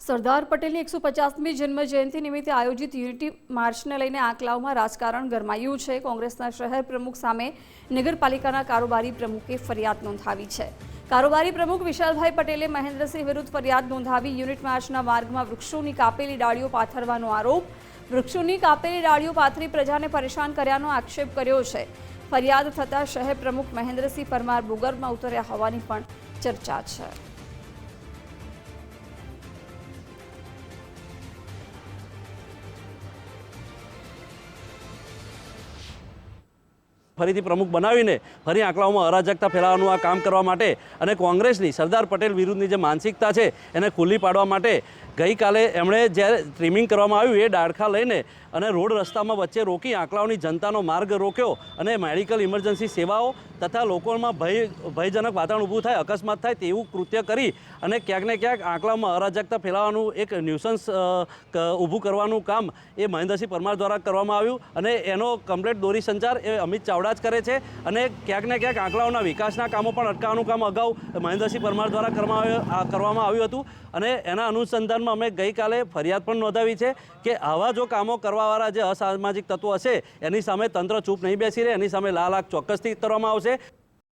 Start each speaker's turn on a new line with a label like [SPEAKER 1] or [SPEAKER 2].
[SPEAKER 1] સરદાર પટેલની એકસો પચાસમી જન્મ જયંતિ નિમિત્તે આયોજિત યુનિટી માર્ચને લઈને આંકલાવમાં રાજકારણ ગરમાયું છે. કોંગ્રેસના શહેર પ્રમુખ સામે નગરપાલિકાના કારોબારી પ્રમુખે ફરિયાદ નોંધાવી છે. કારોબારી પ્રમુખ વિશાલભાઈ પટેલે મહેન્દ્રસિંહ વિરુદ્ધ ફરિયાદ નોંધાવી યુનિટ માર્ચના માર્ગમાં વૃક્ષોની કાપેલી ડાળીઓ પાથરવાનો આરોપ. વૃક્ષોની કાપેલી ડાળીઓ પાથરી પ્રજાને પરેશાન કર્યાનો આક્ષેપ કર્યો છે. ફરિયાદ થતાં શહેર પ્રમુખ મહેન્દ્રસિંહ પરમાર ભૂગર્ભમાં ઉતર્યા હોવાની પણ ચર્ચા છે.
[SPEAKER 2] ફરીથી પ્રમુખ બનાવીને ફરી આંકડાઓમાં અરાજકતા ફેલાવવાનું આ કામ કરવા માટે અને કોંગ્રેસની સરદાર પટેલ વિરુદ્ધની જે માનસિકતા છે એને ખુલ્લી પાડવા માટે ગઈકાલે એમણે જ્યારે ટ્રીમિંગ કરવામાં આવ્યું એ ડાળખા લઈને અને રોડ રસ્તામાં વચ્ચે રોકી આંકડાઓની જનતાનો માર્ગ રોક્યો અને મેડિકલ ઇમરજન્સી સેવાઓ તથા લોકોમાં ભય, ભયજનક વાતાવરણ ઊભું થાય, અકસ્માત થાય તેવું કૃત્ય કરી અને ક્યાંક ને ક્યાંક આંકડામાં અરાજકતા ફેલાવવાનું એક ન્યુસન્સ ઊભું કરવાનું કામ એ મહેન્દ્રસિંહ પરમાર દ્વારા કરવામાં આવ્યું અને એનો કમ્પ્લેટ દોરી સંચાર એ અમિત ચાવડા જ કરે છે અને ક્યાંક ને ક્યાંક આંકડાઓના વિકાસના કામો પણ અટકાવવાનું કામ અગાઉ મહેન્દ્રસિંહ પરમાર દ્વારા કરવામાં કરવામાં આવ્યું હતું. અને એના અનુસંધાનમાં અમે ગઈકાલે ફરિયાદ પણ નોંધાવી છે કે આવા જો કામો કરવાવાળા જે અસામાજિક તત્વો હશે, એની સામે તંત્ર ચૂપ નહીં બેસી રહે, એની સામે લાલ આંખ ચોક્કસથી કરવામાં આવશે.